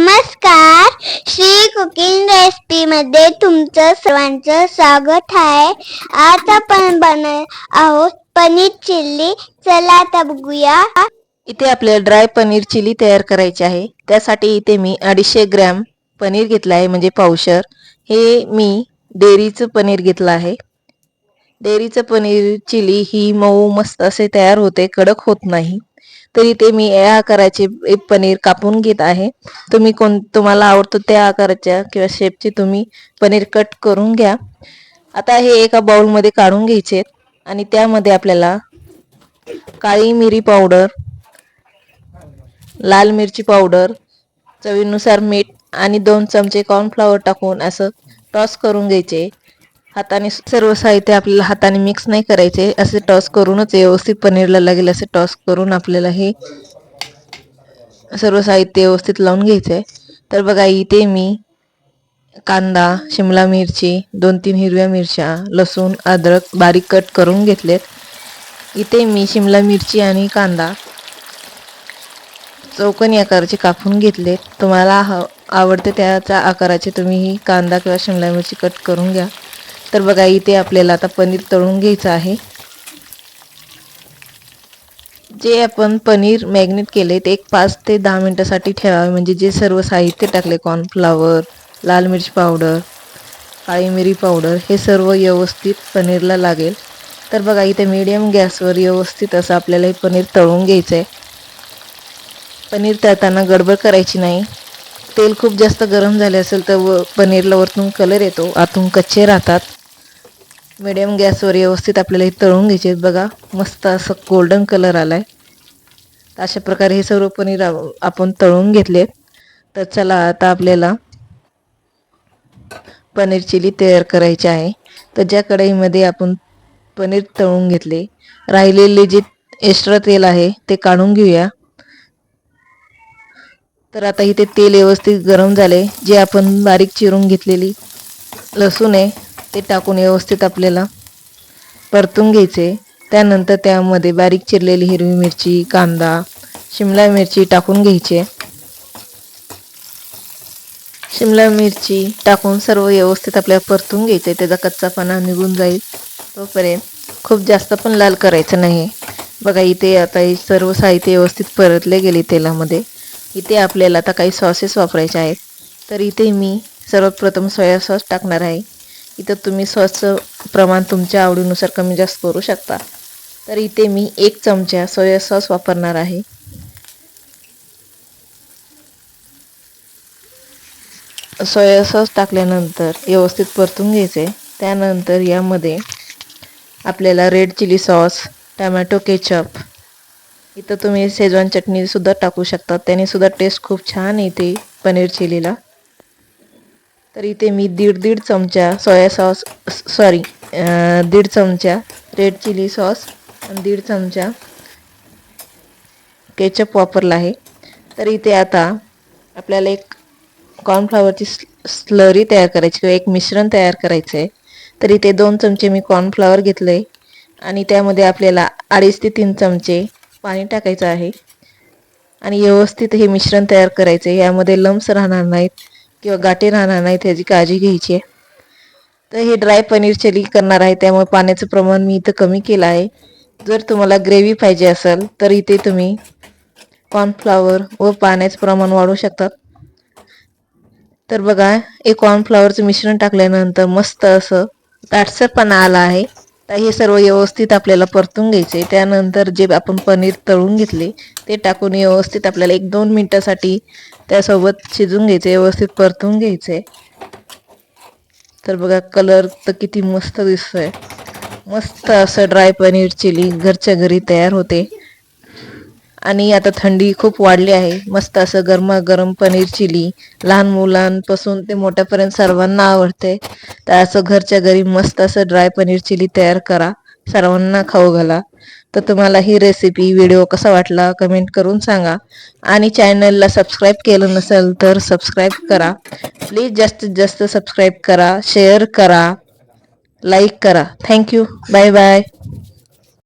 नमस्कार. Shri cooking recipe मध्ये तुमचं सर्वांचं स्वागत आहे. आज आपण बनव आहोत पनीर चिल्ली. चला आता बघूया. इथे आपल्याला ड्राय पनीर चिली तयार करायची आहे. त्यासाठी इथे मी अडीचशे ग्रॅम पनीर घेतलं आहे म्हणजे पावशर. हे मी डेअरीचं पनीर घेतलं आहे. डेअरीचं पनीर चिली ही मऊ मस्त असे तयार होते. कडक होत नाही. तरी ते मी या आकाराचे एक पनीर कापून घेत आहे. तुम्ही कोण तुम्हाला आवडतो त्या आकाराच्या किंवा शेपचे तुम्ही पनीर कट करून घ्या. आता हे एका बाउलमध्ये काढून घ्यायचे आणि त्यामध्ये आपल्याला काळी मिरी पावडर लाल मिरची पावडर चवीनुसार मीठ आणि दोन चमचे कॉर्नफ्लॉवर टाकून असं टॉस करून घ्यायचे. हाताने सर्व साहित्य आपल्याला हाताने मिक्स नाही करायचे असे टॉस करूनच व्यवस्थित पनीरला लागेल असे टॉस करून आपल्याला हे सर्व साहित्य व्यवस्थित लावून घ्यायचे तर बघा इथे मी कांदा शिमला मिरची दोन तीन हिरव्या मिरच्या लसूण अद्रक बारीक कट करून घेतलेत. इथे मी शिमला मिरची आणि कांदा चौकनी आकाराचे कापून घेतलेत. तुम्हाला ह आवडते त्याच्या आकाराचे तुम्ही ही कांदा किंवा शिमला मिरची कट करून घ्या. तर बघा इथे आपल्याला आता पनीर तळून घ्यायचं आहे. जे आपण पनीर मॅग्नेट केले ते एक पाच ते दहा मिनटासाठी ठेवावे. म्हणजे जे सर्व साहित्य टाकले कॉर्नफ्लावर लाल मिरची पावडर काळी मिरी पावडर हे सर्व व्यवस्थित पनीरला लागेल. तर बघा इथे मीडियम गॅसवर व्यवस्थित असं आपल्याला हे पनीर तळून घ्यायचं आहे पनीर तळताना गडबड करायची नाही. तेल खूप जास्त गरम झाले असेल तर व पनीरला वरतून कलर येतो. आतून कच्चे राहतात. मिडियम गॅसवर व्यवस्थित आपल्याला हे तळून घ्यायचे बघा मस्त असं गोल्डन कलर आला आहे अशा प्रकारे हे सर्व पनीर आपण तळून घेतले तर चला आता आपल्याला पनीर चिली तयार करायची आहे. तर ज्या कढईमध्ये आपण पनीर तळून घेतले राहिलेले जे एक्स्ट्रा तेल आहे ते काढून घेऊया. तर आता इथे तेल व्यवस्थित गरम झाले. जे आपण बारीक चिरून घेतलेली लसूण आहे ते टाकून व्यवस्थित आपल्याला परतून घ्यायचे. त्यानंतर त्यामध्ये बारीक चिरलेली हिरवी मिरची कांदा शिमला मिरची टाकून घ्यायचे. शिमला मिरची टाकून सर्व व्यवस्थित आपल्याला परतून घ्यायचे. त्याचा कच्चापणा निघून जाईल. तोपर्यंत खूप जास्त पण लाल करायचं नाही. बघा इथे आता हे सर्व साहित्य व्यवस्थित परतले गेले तेलामध्ये. इथे आपल्याला आता काही सॉसेस वापरायचे आहेत. तर इथे मी सर्वात प्रथम सोया सॉस टाकणार आहे. इथं तुम्ही सॉसचं प्रमाण तुमच्या आवडीनुसार कमी जास्त करू शकता. तर इथे मी एक चमचा सोया सॉस वापरणार आहे. सोया सॉस टाकल्यानंतर व्यवस्थित परतून घ्यायचे. त्यानंतर यामध्ये आपल्याला red chilli sauce tomato ketchup इथं तुम्ही शेजवान चटणीसुद्धा टाकू शकता. त्यानेसुद्धा टेस्ट खूप छान येते पनीर चिलीला. तर इथे मी दीड दीड चमचा सोया सॉस सॉरी दीड चमचा रेड चिली सॉस आणि दीड चमचा केचप वापरला आहे. तर इथे आता आपल्याला एक कॉर्नफ्लावरची स्लरी तयार करायची किंवा एक मिश्रण तयार करायचं आहे. तर इथे दोन चमचे मी कॉर्नफ्लावर आहे आणि त्यामध्ये आपल्याला अडीच ते तीन चमचे पाणी टाकायचं आहे. आणि व्यवस्थित हे मिश्रण तयार करायचं आहे. यामध्ये लम्स राहणार नाहीत. किंवा गाठी राहणार नाहीत ह्याची काळजी घ्यायची आहे. तर हे ड्राय पनीर चली करणार आहे त्यामुळे पाण्याचं प्रमाण मी इथं कमी केलं आहे. जर तुम्हाला ग्रेव्ही पाहिजे असेल तर इथे तुम्ही कॉर्नफ्लावर व पाण्याचं प्रमाण वाढवू शकतात तर बघा हे कॉर्नफ्लावरचं मिश्रण टाकल्यानंतर मस्त असं दाटसरपणा आला आहे. तर हे सर्व व्यवस्थित आपल्याला परतून घ्यायचे त्यानंतर जे आपण पनीर तळून घेतले ते टाकून व्यवस्थित आपल्याला एक दोन मिनटासाठी त्यासोबत शिजून घ्यायचे व्यवस्थित परतून घ्यायचे. तर बघा कलर तर किती मस्त दिसतोय. मस्त असं ड्राय पनीर चिली घरच्या घरी तयार होते. आणि आता थंडी खूप वाढली आहे. मस्त असं गरमागरम पनीर चिली लहान मुलांपासून ते मोठ्यापर्यंत सर्वांना आवडते. तर असं घरच्या घरी मस्त असं ड्राय पनीर चिली तयार करा. सर्वांना खाऊ घाला. तर तुम्हाला ही रेसिपी व्हिडिओ कसा वाटला कमेंट करून सांगा. आणि चॅनलला सबस्क्राईब केलं नसेल तर सबस्क्राईब करा. प्लीज जास्तीत जास्त सबस्क्राईब करा शेअर करा लाईक करा. Thank you bye bye